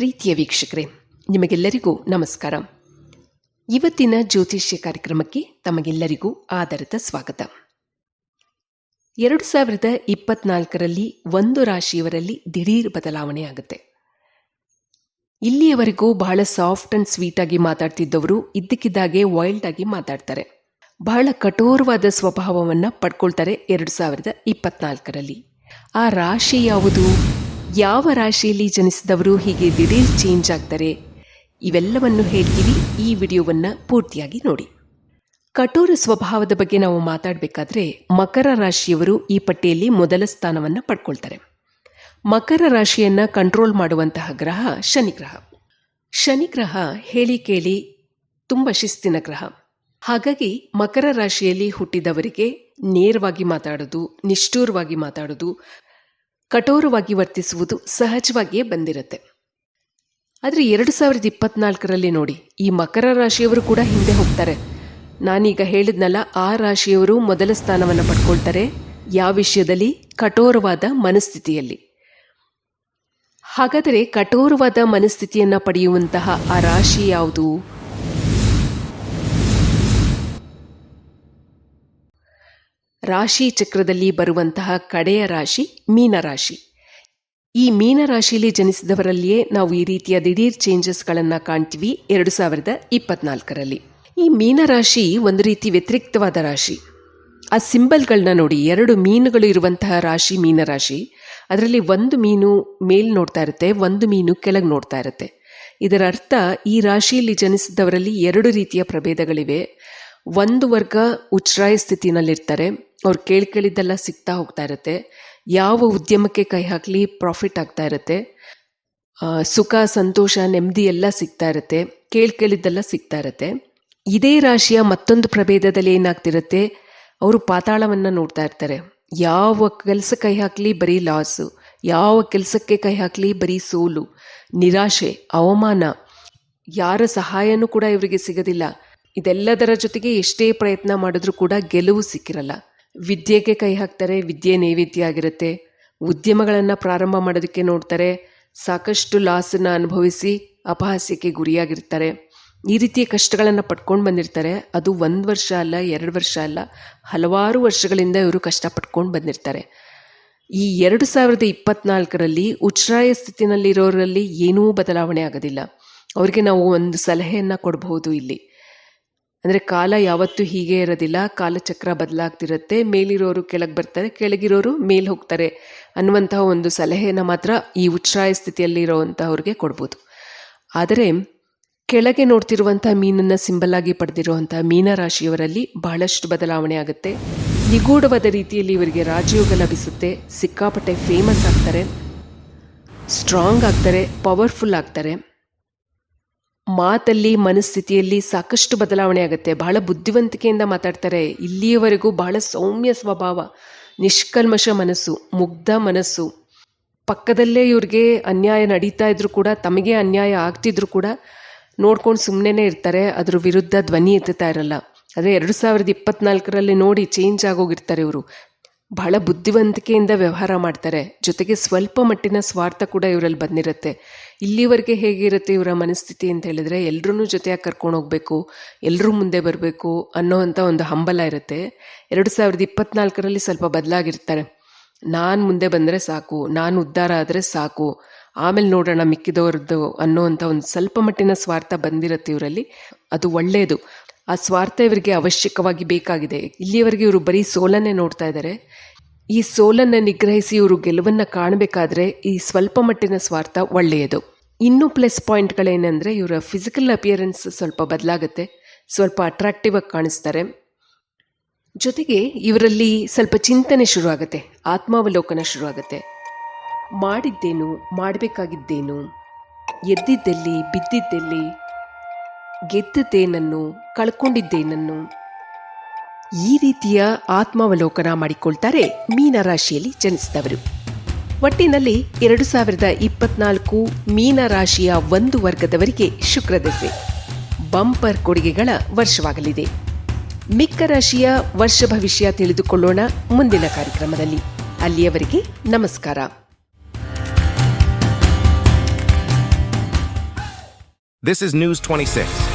ಪ್ರೀತಿಯ ವೀಕ್ಷಕರೇ, ನಿಮಗೆಲ್ಲರಿಗೂ ನಮಸ್ಕಾರ. ಇವತ್ತಿನ ಜ್ಯೋತಿಷ್ಯ ಕಾರ್ಯಕ್ರಮಕ್ಕೆ ತಮಗೆಲ್ಲರಿಗೂ ಆಧಾರಿತ ಸ್ವಾಗತ. ಎರಡು ಸಾವಿರದ ಇಪ್ಪತ್ನಾಲ್ಕರಲ್ಲಿ ಒಂದು ರಾಶಿಯವರಲ್ಲಿ ದಿಢೀರ್ ಬದಲಾವಣೆ ಆಗುತ್ತೆ. ಇಲ್ಲಿಯವರೆಗೂ ಬಹಳ ಸಾಫ್ಟ್ ಅಂಡ್ ಸ್ವೀಟ್ ಆಗಿ ಮಾತಾಡ್ತಿದ್ದವರು ಇದ್ದಕ್ಕಿದ್ದಾಗೆ ವೈಲ್ಡ್ ಆಗಿ ಮಾತಾಡ್ತಾರೆ. ಬಹಳ ಕಠೋರವಾದ ಸ್ವಭಾವವನ್ನು ಪಡ್ಕೊಳ್ತಾರೆ ಎರಡು ಸಾವಿರದ ಇಪ್ಪತ್ನಾಲ್ಕರಲ್ಲಿ. ಆ ರಾಶಿ ಯಾವುದು? ಯಾವ ರಾಶಿಯಲ್ಲಿ ಜನಿಸಿದವರು ಹೀಗೆ ದಿಢೀರ್ ಚೇಂಜ್ ಆಗ್ತಾರೆ? ಇವೆಲ್ಲವನ್ನು ಹೇಳ್ತೀವಿ ಈ ವಿಡಿಯೋವನ್ನು ಪೂರ್ತಿಯಾಗಿ ನೋಡಿ. ಕಠೋರ ಸ್ವಭಾವದ ಬಗ್ಗೆ ನಾವು ಮಾತಾಡಬೇಕಾದ್ರೆ ಮಕರ ರಾಶಿಯವರು ಈ ಪಟ್ಟಿಯಲ್ಲಿ ಮೊದಲ ಸ್ಥಾನವನ್ನು ಪಡ್ಕೊಳ್ತಾರೆ. ಮಕರ ರಾಶಿಯನ್ನ ಕಂಟ್ರೋಲ್ ಮಾಡುವಂತಹ ಗ್ರಹ ಶನಿ ಗ್ರಹ. ಶನಿ ಗ್ರಹ ಹೇಳಿ ಕೇಳಿ ತುಂಬ ಶಿಸ್ತಿನ ಗ್ರಹ. ಹಾಗಾಗಿ ಮಕರ ರಾಶಿಯಲ್ಲಿ ಹುಟ್ಟಿದವರಿಗೆ ನೇರವಾಗಿ ಮಾತಾಡೋದು, ನಿಷ್ಠೂರವಾಗಿ ಮಾತಾಡೋದು ಕಠೋರವಾಗಿ ವರ್ತಿಸುವುದು ಸಹಜವಾಗಿಯೇ ಬಂದಿರುತ್ತೆ. ಆದರೆ ಎರಡು ಸಾವಿರದ ಇಪ್ಪತ್ನಾಲ್ಕರಲ್ಲಿ ನೋಡಿ, ಈ ಮಕರ ರಾಶಿಯವರು ಕೂಡ ಹಿಂದೆ ಹೋಗ್ತಾರೆ. ನಾನೀಗ ಹೇಳಿದ್ನಲ್ಲ, ಆ ರಾಶಿಯವರು ಮೊದಲ ಸ್ಥಾನವನ್ನು ಪಡ್ಕೊಳ್ತಾರೆ, ಯಾವ ವಿಷಯದಲ್ಲಿ? ಕಠೋರವಾದ ಮನಸ್ಥಿತಿಯಲ್ಲಿ. ಹಾಗಾದರೆ ಕಠೋರವಾದ ಮನಸ್ಥಿತಿಯನ್ನು ಪಡೆಯುವಂತಹ ಆ ರಾಶಿ ಯಾವುದು? ರಾಶಿ ಚಕ್ರದಲ್ಲಿ ಬರುವಂತಹ ಕಡೆಯ ರಾಶಿ ಮೀನರಾಶಿ ಈ ಮೀನರಾಶಿಯಲ್ಲಿ ಜನಿಸಿದವರಲ್ಲಿಯೇ ನಾವು ಈ ರೀತಿಯ ದಿಢೀರ್ ಚೇಂಜಸ್ಗಳನ್ನು ಕಾಣ್ತೀವಿ ಎರಡು ಸಾವಿರದ ಇಪ್ಪತ್ನಾಲ್ಕರಲ್ಲಿ. ಈ ಮೀನರಾಶಿ ಒಂದು ರೀತಿ ವ್ಯತಿರಿಕ್ತವಾದ ರಾಶಿ. ಆ ಸಿಂಬಲ್ಗಳನ್ನ ನೋಡಿ ಎರಡು ಮೀನುಗಳು ಇರುವಂತಹ ರಾಶಿ ಮೀನರಾಶಿ ಅದರಲ್ಲಿ ಒಂದು ಮೀನು ಮೇಲ್ ನೋಡ್ತಾ ಇರುತ್ತೆ, ಒಂದು ಮೀನು ಕೆಳಗೆ ನೋಡ್ತಾ ಇರುತ್ತೆ. ಇದರ ಅರ್ಥ ಈ ರಾಶಿಯಲ್ಲಿ ಜನಿಸಿದವರಲ್ಲಿ ಎರಡು ರೀತಿಯ ಪ್ರಭೇದಗಳಿವೆ. ಒಂದು ವರ್ಗ ಉಚ್ಛ್ರಾಯ ಸ್ಥಿತಿನಲ್ಲಿರ್ತಾರೆ ಅವ್ರು ಕೇಳ್ಕೇಳಿದ್ದೆಲ್ಲ ಸಿಗ್ತಾ ಹೋಗ್ತಾ ಇರುತ್ತೆ. ಯಾವ ಉದ್ಯಮಕ್ಕೆ ಕೈ ಹಾಕಲಿ ಪ್ರಾಫಿಟ್ ಆಗ್ತಾ ಇರುತ್ತೆ. ಸುಖ, ಸಂತೋಷ, ನೆಮ್ಮದಿ ಎಲ್ಲ ಸಿಗ್ತಾ ಇರುತ್ತೆ. ಕೇಳ್ಕೇಳಿದ್ದೆಲ್ಲ ಸಿಗ್ತಾ ಇರುತ್ತೆ. ಇದೇ ರಾಶಿಯ ಮತ್ತೊಂದು ಪ್ರಭೇದದಲ್ಲಿ ಏನಾಗ್ತಿರುತ್ತೆ? ಅವರು ಪಾತಾಳವನ್ನು ನೋಡ್ತಾ ಇರ್ತಾರೆ. ಯಾವ ಕೆಲಸ ಕೈ ಹಾಕಲಿ ಬರೀ ಲಾಸು ಯಾವ ಕೆಲಸಕ್ಕೆ ಕೈ ಹಾಕಲಿ ಬರೀ ಸೋಲು, ನಿರಾಶೆ, ಅವಮಾನ, ಯಾರ ಸಹಾಯನೂ ಕೂಡ ಇವರಿಗೆ ಸಿಗೋದಿಲ್ಲ. ಇದೆಲ್ಲದರ ಜೊತೆಗೆ ಎಷ್ಟೇ ಪ್ರಯತ್ನ ಮಾಡಿದ್ರೂ ಕೂಡ ಗೆಲುವು ಸಿಕ್ಕಿರಲ್ಲ. ವಿದ್ಯೆಗೆ ಕೈ ಹಾಕ್ತಾರೆ, ವಿದ್ಯೆ ನೈವೇದ್ಯ ಆಗಿರುತ್ತೆ ಉದ್ಯಮಗಳನ್ನು ಪ್ರಾರಂಭ ಮಾಡೋದಕ್ಕೆ ನೋಡ್ತಾರೆ, ಸಾಕಷ್ಟು ಲಾಸನ್ನು ಅನುಭವಿಸಿ ಅಪಹಾಸ್ಯಕ್ಕೆ ಗುರಿಯಾಗಿರ್ತಾರೆ. ಈ ರೀತಿಯ ಕಷ್ಟಗಳನ್ನು ಪಡ್ಕೊಂಡು ಬಂದಿರ್ತಾರೆ. ಅದು ಒಂದು ವರ್ಷ ಅಲ್ಲ, ಎರಡು ವರ್ಷ ಅಲ್ಲ, ಹಲವಾರು ವರ್ಷಗಳಿಂದ ಇವರು ಕಷ್ಟ ಪಡ್ಕೊಂಡು ಬಂದಿರ್ತಾರೆ. ಈ ಎರಡು ಸಾವಿರದ ಇಪ್ಪತ್ನಾಲ್ಕರಲ್ಲಿ ಉಚ್ಛ್ರಾಯ ಸ್ಥಿತಿನಲ್ಲಿರೋರಲ್ಲಿ ಏನೂ ಬದಲಾವಣೆ ಆಗೋದಿಲ್ಲ. ಅವರಿಗೆ ನಾವು ಒಂದು ಸಲಹೆಯನ್ನು ಕೊಡಬಹುದು ಇಲ್ಲಿ. ಅಂದರೆ ಕಾಲ ಯಾವತ್ತೂ ಹೀಗೆ ಇರೋದಿಲ್ಲ, ಕಾಲಚಕ್ರ ಬದಲಾಗ್ತಿರುತ್ತೆ, ಮೇಲಿರೋರು ಕೆಳಗೆ ಬರ್ತಾರೆ, ಕೆಳಗಿರೋರು ಮೇಲೆ ಹೋಗ್ತಾರೆ ಅನ್ನುವಂತಹ ಒಂದು ಸಲಹೆನ ಮಾತ್ರ ಈ ಉಚ್ಛ್ರಾಯ ಸ್ಥಿತಿಯಲ್ಲಿರೋವಂಥವ್ರಿಗೆ ಕೊಡ್ಬೋದು. ಆದರೆ ಕೆಳಗೆ ನೋಡ್ತಿರುವಂಥ ಮೀನನ್ನು ಸಿಂಬಲ್ ಆಗಿ ಪಡೆದಿರುವಂಥ ಮೀನರಾಶಿಯವರಲ್ಲಿ ಬಹಳಷ್ಟು ಬದಲಾವಣೆ ಆಗುತ್ತೆ. ನಿಗೂಢವಾದ ರೀತಿಯಲ್ಲಿ ಇವರಿಗೆ ರಾಜಯೋಗ ಲಭಿಸುತ್ತೆ, ಸಿಕ್ಕಾಪಟ್ಟೆ ಫೇಮಸ್ ಆಗ್ತಾರೆ ಸ್ಟ್ರಾಂಗ್ ಆಗ್ತಾರೆ ಪವರ್ಫುಲ್ ಆಗ್ತಾರೆ. ಮಾತಲ್ಲಿ, ಮನಸ್ಥಿತಿಯಲ್ಲಿ ಸಾಕಷ್ಟು ಬದಲಾವಣೆ ಆಗುತ್ತೆ. ಬಹಳ ಬುದ್ಧಿವಂತಿಕೆಯಿಂದ ಮಾತಾಡ್ತಾರೆ. ಇಲ್ಲಿಯವರೆಗೂ ಬಹಳ ಸೌಮ್ಯ ಸ್ವಭಾವ. ನಿಷ್ಕಲ್ಮಶ ಮನಸ್ಸು, ಮುಗ್ಧ ಮನಸ್ಸು. ಪಕ್ಕದಲ್ಲೇ ಇವ್ರಿಗೆ ಅನ್ಯಾಯ ನಡೀತಾ ಇದ್ರು ಕೂಡ, ತಮಗೆ ಅನ್ಯಾಯ ಆಗ್ತಿದ್ರು ಕೂಡ ನೋಡ್ಕೊಂಡು ಸುಮ್ಮನೆ ಇರ್ತಾರೆ. ಅದ್ರ ವಿರುದ್ಧ ಧ್ವನಿ ಎತ್ತುತ್ತಾ ಇರಲ್ಲ. ಆದರೆ ಎರಡು ಸಾವಿರದ ಇಪ್ಪತ್ನಾಲ್ಕರಲ್ಲಿ ನೋಡಿ ಚೇಂಜ್ ಆಗೋಗಿರ್ತಾರೆ ಇವರು. ಬಹಳ ಬುದ್ಧಿವಂತಿಕೆಯಿಂದ ವ್ಯವಹಾರ ಮಾಡ್ತಾರೆ. ಜೊತೆಗೆ ಸ್ವಲ್ಪ ಮಟ್ಟಿನ ಸ್ವಾರ್ಥ ಕೂಡ ಇವರಲ್ಲಿ ಬಂದಿರುತ್ತೆ. ಇಲ್ಲಿವರೆಗೆ ಹೇಗಿರುತ್ತೆ ಇವರ ಮನಸ್ಥಿತಿ ಅಂತ ಹೇಳಿದ್ರೆ ಎಲ್ಲರೂ ಜೊತೆಯಾಗಿ ಕರ್ಕೊಂಡು ಹೋಗಬೇಕು ಎಲ್ಲರೂ ಮುಂದೆ ಬರಬೇಕು ಅನ್ನೋವಂಥ ಒಂದು ಹಂಬಲ ಇರುತ್ತೆ. ಎರಡು ಸಾವಿರದ ಇಪ್ಪತ್ನಾಲ್ಕರಲ್ಲಿ ಸ್ವಲ್ಪ ಬದಲಾಗಿರ್ತಾರೆ. ನಾನು ಮುಂದೆ ಬಂದರೆ ಸಾಕು, ನಾನು ಉದ್ಧಾರ ಆದರೆ ಸಾಕು, ಆಮೇಲೆ ನೋಡೋಣ ಮಿಕ್ಕಿದವ್ರದ್ದು ಅನ್ನೋವಂಥ ಒಂದು ಸ್ವಲ್ಪ ಮಟ್ಟಿನ ಸ್ವಾರ್ಥ ಬಂದಿರುತ್ತೆ ಇವರಲ್ಲಿ. ಅದು ಒಳ್ಳೆಯದು ಆ ಸ್ವಾರ್ಥ ಇವರಿಗೆ ಅವಶ್ಯಕವಾಗಿ ಬೇಕಾಗಿದೆ. ಇಲ್ಲಿಯವರೆಗೆ ಇವರು ಬರೀ ಸೋಲನ್ನೇ ನೋಡ್ತಾ ಇದ್ದಾರೆ ಈ ಸೋಲನ್ನು ನಿಗ್ರಹಿಸಿ ಇವರು ಗೆಲುವನ್ನು ಕಾಣಬೇಕಾದ್ರೆ ಈ ಸ್ವಲ್ಪ ಮಟ್ಟಿನ ಸ್ವಾರ್ಥ ಒಳ್ಳೆಯದು. ಇನ್ನೂ ಪ್ಲಸ್ ಪಾಯಿಂಟ್ಗಳೇನೆಂದರೆ ಇವರ ಫಿಸಿಕಲ್ ಅಪಿಯರೆನ್ಸ್ ಸ್ವಲ್ಪ ಬದಲಾಗುತ್ತೆ. ಸ್ವಲ್ಪ ಅಟ್ರಾಕ್ಟಿವ್ ಆಗಿ ಕಾಣಿಸ್ತಾರೆ. ಜೊತೆಗೆ ಇವರಲ್ಲಿ ಸ್ವಲ್ಪ ಚಿಂತನೆ ಶುರುವಾಗುತ್ತೆ ಆತ್ಮಾವಲೋಕನ ಶುರುವಾಗುತ್ತೆ ಮಾಡಿದ್ದೇನು, ಮಾಡಬೇಕಾಗಿದ್ದೇನು, ಎದ್ದಿದ್ದಲ್ಲಿ, ಬಿದ್ದಿದ್ದೆಲ್ಲಿ ಗೆದ್ದದ್ದೇನನ್ನು ಕಳ್ಕೊಂಡಿದ್ದೇನನ್ನು. ಈ ರೀತಿಯ ಆತ್ಮಾವಲೋಕನ ಮಾಡಿಕೊಳ್ತಾರೆ ಮೀನರಾಶಿಯಲ್ಲಿ ಜನಿಸಿದವರು. ಒಟ್ಟಿನಲ್ಲಿ ಎರಡು ಸಾವಿರದ ಇಪ್ಪತ್ನಾಲ್ಕು ಮೀನರಾಶಿಯ ಒಂದು ವರ್ಗದವರಿಗೆ ಶುಕ್ರದೆಸೆ ಬಂಪರ್ ಕೊಡುಗೆಗಳ ವರ್ಷವಾಗಲಿದೆ. ಮಿಕ್ಕ ರಾಶಿಯ ವರ್ಷ ಭವಿಷ್ಯ ತಿಳಿದುಕೊಳ್ಳೋಣ ಮುಂದಿನ ಕಾರ್ಯಕ್ರಮದಲ್ಲಿ. ಅಲ್ಲಿಯವರಿಗೆ ನಮಸ್ಕಾರ. This is News 26.